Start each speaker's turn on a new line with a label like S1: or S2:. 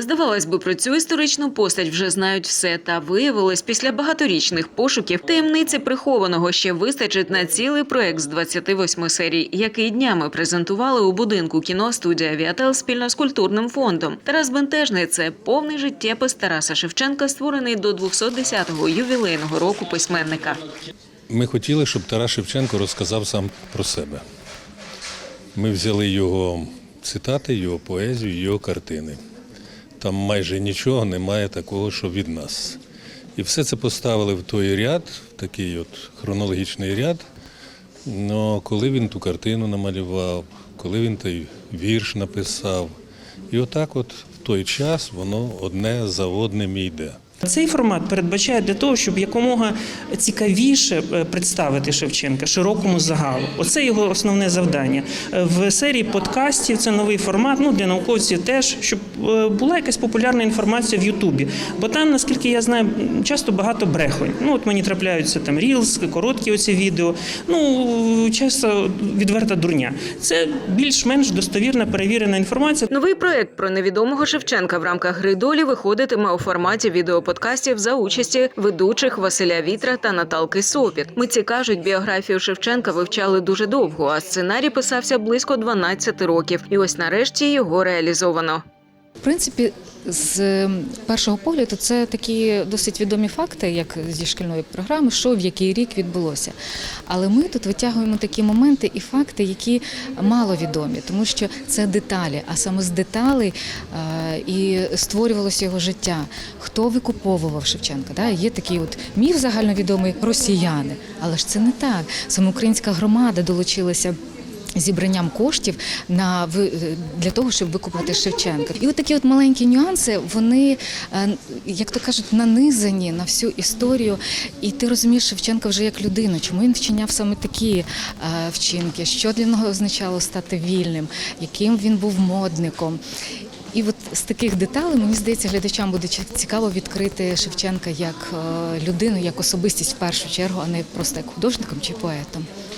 S1: Здавалось би, про цю історичну постать вже знають все. Та виявилось, після багаторічних пошуків таємниці прихованого ще вистачить на цілий проект з 28 серій, який днями презентували у будинку кіностудія Віател спільно з культурним фондом. Тарас Бентежний це повний життєпис Тараса Шевченка, створений до 210-го ювілейного року письменника.
S2: Ми хотіли, щоб Тарас Шевченко розказав сам про себе. Ми взяли його цитати, його поезію, його картини. Там майже нічого немає такого, що від нас. І все це поставили в той ряд, в такий от хронологічний ряд. Но коли він ту картину намалював, коли він той вірш написав. І отак от в той час воно одне за одним йде.
S3: Цей формат передбачає для того, щоб якомога цікавіше е, представити Шевченка широкому загалу. Оце його основне завдання. Е, В серії подкастів це новий формат. Ну для науковців теж, щоб е, була якась популярна інформація в Ютубі. Бо там, наскільки я знаю, часто багато брехонь. Ну от мені трапляються там рілс, короткі оці відео. Ну часто відверта дурня. Це більш-менш достовірна перевірена інформація.
S1: Новий проект про невідомого Шевченка в рамках гри долі виходитиме у форматі відеоподкастів за участі ведучих Василя Вітра та Наталки Сопіт. Митці кажуть, біографію Шевченка вивчали дуже довго, а сценарій писався близько 12 років. І ось нарешті його реалізовано.
S4: В принципі, з першого погляду це такі досить відомі факти, як зі шкільної програми, що в який рік відбулося. Але ми тут витягуємо такі моменти і факти, які мало відомі, тому що це деталі, а саме з деталей і створювалося його життя. Хто викуповував Шевченка? Да? Є такий от міф загальновідомий росіяни, але ж це не так. Саме українська громада долучилася зібранням коштів на для того, щоб викупити Шевченка. І от такі от маленькі нюанси, вони, е, як то кажуть, нанизані на всю історію. І ти розумієш Шевченка вже як людину, чому він вчиняв саме такі е, вчинки, що для нього означало стати вільним, яким він був модником. І от з таких деталей мені здається, глядачам буде цікаво відкрити Шевченка як е, людину, як особистість в першу чергу, а не просто як художником чи поетом.